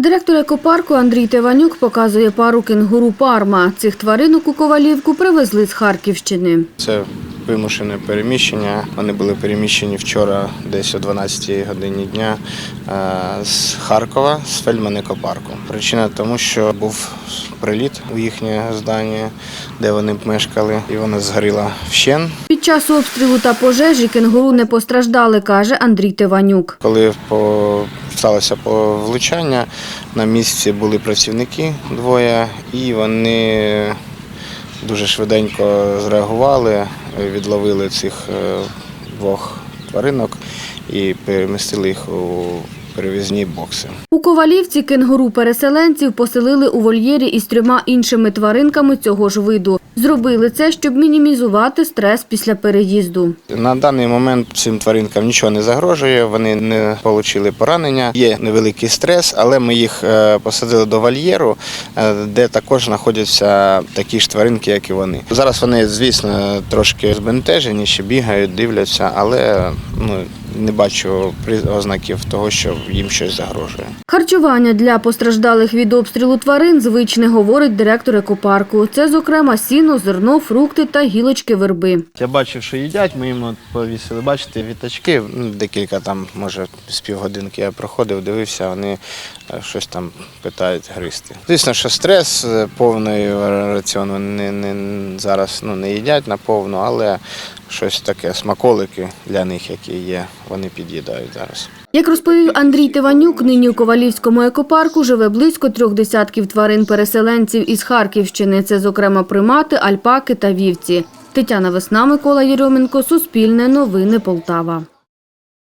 Директор екопарку Андрій Теванюк показує пару кенгуру Парма. Цих тваринок у Ковалівку привезли з Харківщини. Це вимушене переміщення. Вони були переміщені вчора десь о 12 годині дня е, з Харкова, з Фельдман-екопарку. Причина тому, що був приліт у їхнє здання, де вони мешкали, і вона згоріла вщен. Під час обстрілу та пожежі кенгуру не постраждали, каже Андрій Теванюк. Коли по- сталося повлучання. на місці були працівники двоє, і вони дуже швиденько зреагували, відловили цих е, двох тваринок і перемістили їх у перевізні бокси. Ковалівці кенгуру переселенців поселили у вольєрі із трьома іншими тваринками цього ж виду. Зробили це, щоб мінімізувати стрес після переїзду. На даний момент цим тваринкам нічого не загрожує, вони не отримали поранення. Є невеликий стрес, але ми їх е, посадили до вольєру, е, де також знаходяться такі ж тваринки, як і вони. Зараз вони, звісно, трошки збентежені, ще бігають, дивляться, але ну, не бачу ознаків того, що їм щось загрожує. Харчування для постраждалих від обстрілу тварин звичне, говорить директор екопарку. Це, зокрема, сіно, зерно, фрукти та гілочки верби. Я бачив, що їдять, ми їм повісили. Бачите, вітачки, ну, декілька там, може, з півгодинки я проходив, дивився, вони е, щось там питають гристи. Звісно, що стрес е, повний раціон вони не, не, зараз ну, не їдять наповну, але щось таке, смаколики для них, які є, вони під'їдають зараз. Як розповів Андрій Тиванюк, нині у Ковалівському екопарку живе близько трьох десятків тварин-переселенців із Харківщини. Це, зокрема, примати, альпаки та вівці. Тетяна Весна, Микола Єрьоменко, Суспільне, Новини Полтава.